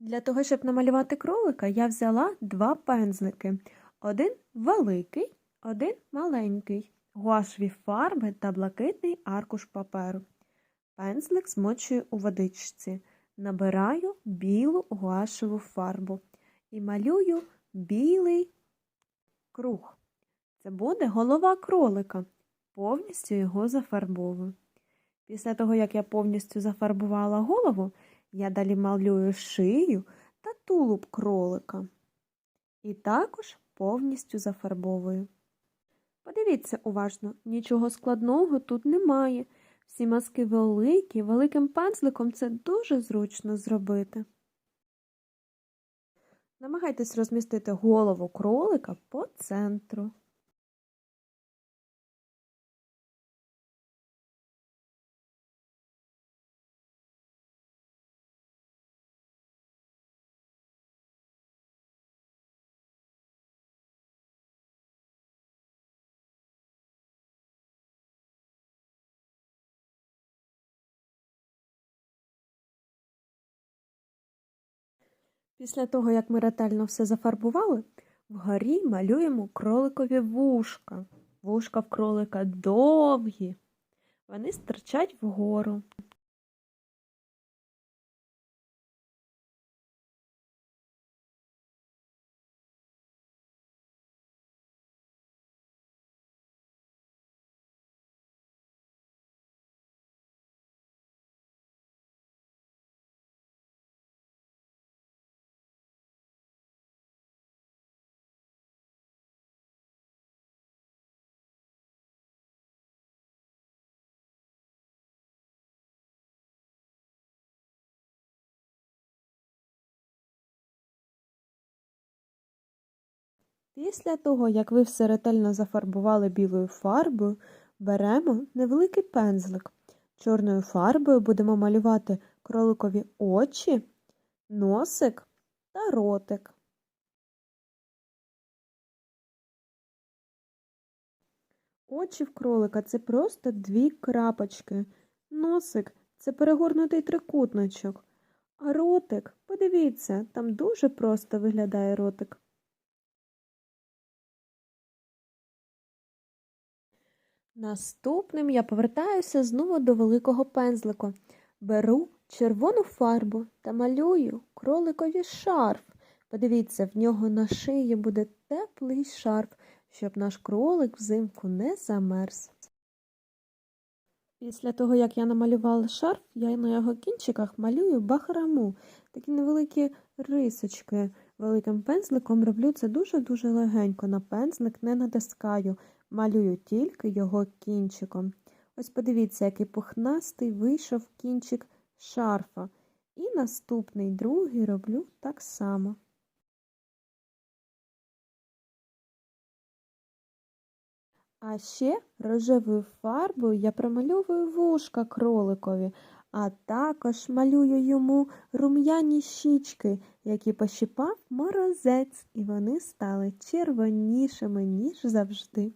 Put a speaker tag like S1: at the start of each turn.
S1: Для того, щоб намалювати кролика, я взяла два пензлики. Один великий, один маленький, гуашеві фарби та блакитний аркуш паперу. Пензлик змочую у водичці. Набираю білу гуашеву фарбу і малюю білий круг. Це буде голова кролика. Повністю його зафарбовую. Після того, як я повністю зафарбувала голову, я далі малюю шию та тулуб кролика. І також повністю зафарбовую. Подивіться уважно, нічого складного тут немає. Всі маски великі, великим пензликом це дуже зручно зробити. Намагайтесь розмістити голову кролика по центру. Після того, як ми ретельно все зафарбували, вгорі малюємо кроликові вушка. Вушка в кролика довгі. Вони стирчать вгору. Після того, як ви все ретельно зафарбували білою фарбою, беремо невеликий пензлик. Чорною фарбою будемо малювати кроликові очі, носик та ротик. Очі в кролика це просто дві крапочки. Носик це перегорнутий трикутничок. А ротик, подивіться, там дуже просто виглядає ротик. Наступним я повертаюся знову до великого пензлика. Беру червону фарбу та малюю кроликові шарф. Подивіться, в нього на шиї буде теплий шарф, щоб наш кролик взимку не замерз. Після того, як я намалювала шарф, я на його кінчиках малюю бахраму, такі невеликі рисочки. Великим пензликом роблю це дуже-дуже легенько. На пензлик не натискаю, малюю тільки його кінчиком. Ось подивіться, який пухнастий вийшов кінчик шарфа. І наступний другий роблю так само. А ще рожевою фарбою я промальовую вушка кроликові, а також малюю йому рум'яні щічки, які пощипав морозець, і вони стали червонішими, ніж завжди.